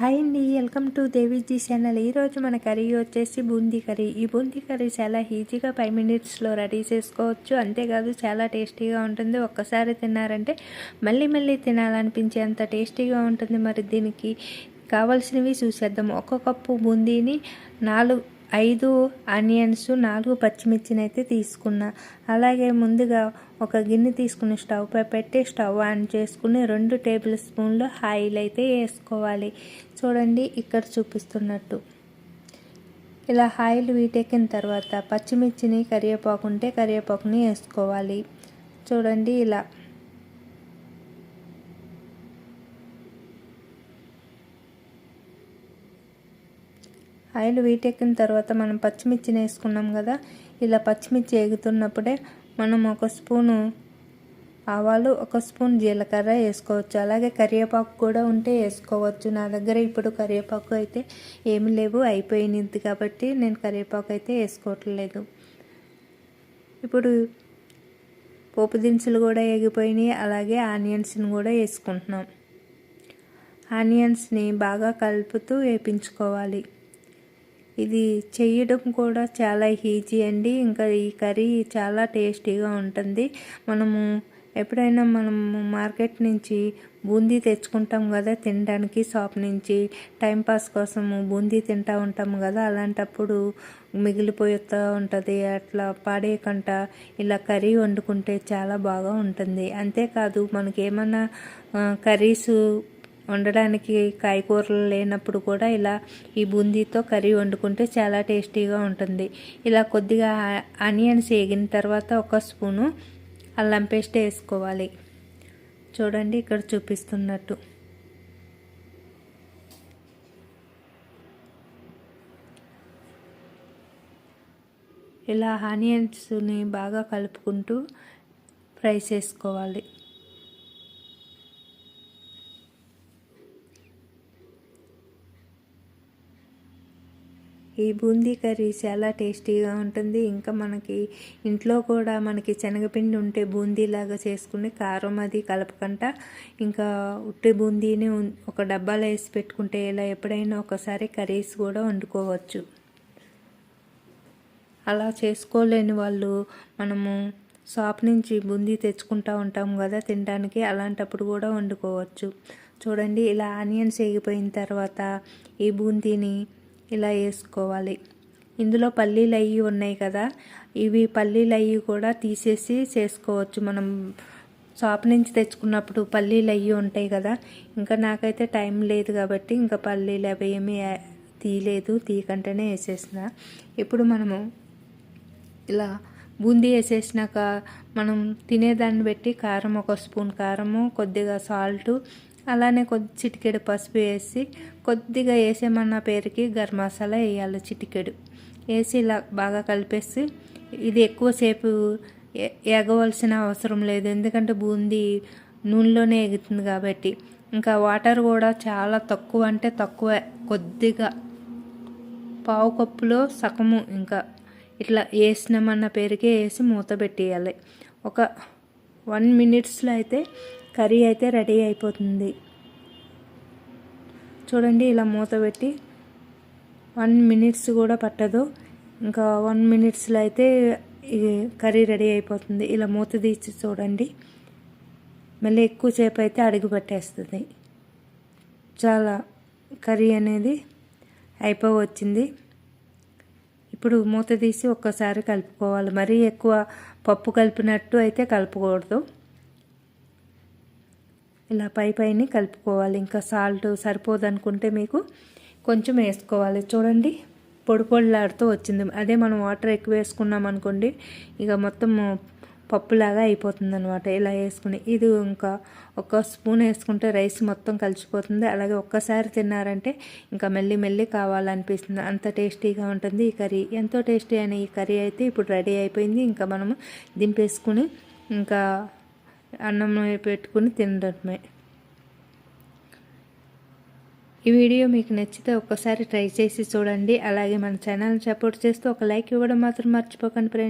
Hi అండి welcome to Deviji channel. ఈరోజు మన కర్రీ వచ్చేసి బూందీ కర్రీ. ఈ బూందీ కర్రీ చాలా ఈజీగా ఫైవ్ మినిట్స్లో రెడీ చేసుకోవచ్చు. అంతేకాదు చాలా టేస్టీగా ఉంటుంది. ఒక్కసారి తిన్నారంటే మళ్ళీ మళ్ళీ తినాలనిపించే అంత టేస్టీగా ఉంటుంది. మరి దీనికి కావాల్సినవి చూసేద్దాం. ఒక కప్పు బూందీని నాలుగు ఐదు ఆనియన్స్ నాలుగు పచ్చిమిర్చిని అయితే తీసుకున్నా. అలాగే ముందుగా ఒక గిన్నె తీసుకుని స్టవ్ పై పెట్టి స్టవ్ ఆన్ చేసుకుని రెండు టేబుల్ స్పూన్లు ఆయిల్ అయితే వేసుకోవాలి. చూడండి ఇక్కడ చూపిస్తున్నట్టు. ఇలా ఆయిల్ వీటెక్కిన తర్వాత పచ్చిమిర్చిని కరివేపాకు ఉంటే కరివేపాకుని వేసుకోవాలి. చూడండి ఇలా ఆయిల్ వీటెక్కిన తర్వాత మనం పచ్చిమిర్చిని వేసుకున్నాం కదా ఇలా పచ్చిమిర్చి ఎగుతున్నప్పుడే మనం ఒక స్పూను ఆవాలు ఒక స్పూన్ జీలకర్ర వేసుకోవచ్చు. అలాగే కరివేపాకు కూడా ఉంటే వేసుకోవచ్చు. నా దగ్గర ఇప్పుడు కరివేపాకు అయితే ఏమి లేవు అయిపోయినది కాబట్టి నేను కరివేపాకు అయితే వేసుకోవట్లేదు. ఇప్పుడు పోపు దినుసులు కూడా ఎగిపోయినాయి అలాగే ఆనియన్స్ని కూడా వేసుకుంటున్నాం. ఆనియన్స్ని బాగా కలుపుతూ వేపించుకోవాలి. ఇది చేయడం కూడా చాలా ఈజీ అండి. ఇంకా ఈ కర్రీ చాలా టేస్టీగా ఉంటుంది. మనము ఎప్పుడైనా మనము మార్కెట్ నుంచి బూందీ తెచ్చుకుంటాం కదా తినడానికి షాప్ నుంచి. టైంపాస్ కోసము బూందీ తింటూ ఉంటాం కదా అలాంటప్పుడు మిగిలిపోతూ ఉంటుంది. అట్లా పాడేయకుండా ఇలా కర్రీ వండుకుంటే చాలా బాగా ఉంటుంది. అంతేకాదు మనకి ఏమన్నా కర్రీస్ వండడానికి కాయకూరలు లేనప్పుడు కూడా ఇలా ఈ బూందీతో కర్రీ వండుకుంటే చాలా టేస్టీగా ఉంటుంది. ఇలా కొద్దిగా ఆనియన్స్ వేగిన తర్వాత ఒక స్పూను అల్లం పేస్ట్ వేసుకోవాలి. చూడండి ఇక్కడ చూపిస్తున్నట్టు. ఇలా ఆనియన్స్ని బాగా కలుపుకుంటూ ఫ్రై చేసుకోవాలి. ఈ బూందీ కర్రీ చాలా టేస్టీగా ఉంటుంది. ఇంకా మనకి ఇంట్లో కూడా మనకి శనగపిండి ఉంటే బూందీలాగా చేసుకుని కారం అది కలపకుండా ఇంకా ఉట్టి బూందీని ఒక డబ్బాలో వేసి పెట్టుకుంటే ఇలా ఎప్పుడైనా ఒకసారి కర్రీస్ కూడా వండుకోవచ్చు. అలా చేసుకోలేని వాళ్ళు మనము షాప్ నుంచి బూందీ తెచ్చుకుంటూ ఉంటాం కదా తినడానికి అలాంటప్పుడు కూడా వండుకోవచ్చు. చూడండి ఇలా ఆనియన్స్ వేగిపోయిన తర్వాత ఈ బూందీని ఇలా వేసుకోవాలి. ఇందులో పల్లీలు అయ్యి ఉన్నాయి కదా ఇవి పల్లీలు అయ్యి కూడా తీసేసి చేసుకోవచ్చు. మనం షాప్ నుంచి తెచ్చుకున్నప్పుడు పల్లీలు అయ్యి ఉంటాయి కదా ఇంకా నాకైతే టైం లేదు కాబట్టి ఇంకా పల్లీలు అవి ఏమీ తీయలేదు. తీయకంటేనే వేసేసిన. ఇప్పుడు మనము ఇలా బూందీ వేసేసినాక మనం తినేదాన్ని బట్టి కారం ఒక స్పూన్ కారము కొద్దిగా సాల్టు అలానే కొద్ది చిటికెడు పసుపు వేసి కొద్దిగా వేసేమన్న పేరుకి గరం మసాలా వేయాలి చిటికెడు. వేసి ఇలా బాగా కలిపేసి ఇది ఎక్కువసేపు ఎగవలసిన అవసరం లేదు. ఎందుకంటే బూందీ నూనెలోనే ఎగుతుంది కాబట్టి. ఇంకా వాటర్ కూడా చాలా తక్కువ అంటే తక్కువ. కొద్దిగా పావు కప్పులో సగము ఇంకా ఇట్లా వేసినామన్న పేరుకే వేసి మూత పెట్టేయాలి. ఒక వన్ మినిట్స్లో అయితే కర్రీ అయితే రెడీ అయిపోతుంది. చూడండి ఇలా మూత పెట్టి వన్ మినిట్స్ కూడా పట్టదు. ఇంకా వన్ మినిట్స్లో అయితే కర్రీ రెడీ అయిపోతుంది. ఇలా మూత తీసి చూడండి. మళ్ళీ ఎక్కువసేపు అయితే అడుగు పట్టేస్తుంది. చాలా కర్రీ అనేది అయిపోవచ్చింది. ఇప్పుడు మూత తీసి ఒక్కసారి కలుపుకోవాలి. మరీ ఎక్కువ పప్పు కలిపినట్టు అయితే కలపకూడదు. ఇలా పై పైని కలుపుకోవాలి. ఇంకా సాల్ట్ సరిపోదు అనుకుంటే మీకు కొంచెం వేసుకోవాలి. చూడండి పొడి పొడిలాడుతూ వచ్చింది. అదే మనం వాటర్ ఎక్కువ వేసుకున్నాం అనుకోండి ఇక మొత్తం పప్పులాగా అయిపోతుంది అనమాట ఇలా వేసుకుని ఇది ఇంకా ఒక స్పూన్ వేసుకుంటే రైస్ మొత్తం కలిసిపోతుంది. అలాగే ఒక్కసారి తిన్నారంటే ఇంకా మెల్లి మెల్లి కావాలనిపిస్తుంది. అంత టేస్టీగా ఉంటుంది ఈ కర్రీ. ఎంతో టేస్టీ అయిన ఈ కర్రీ అయితే ఇప్పుడు రెడీ అయిపోయింది. ఇంకా మనము దింపేసుకుని ఇంకా అన్నం పెట్టుకుని తినడమే. ఈ వీడియో మీకు నచ్చితే ఒక్కసారి ట్రై చేసి చూడండి. అలాగే మన ఛానల్ని సపోర్ట్ చేస్తూ ఒక లైక్ ఇవ్వడం మాత్రం మర్చిపోకండి ఫ్రెండ్స్.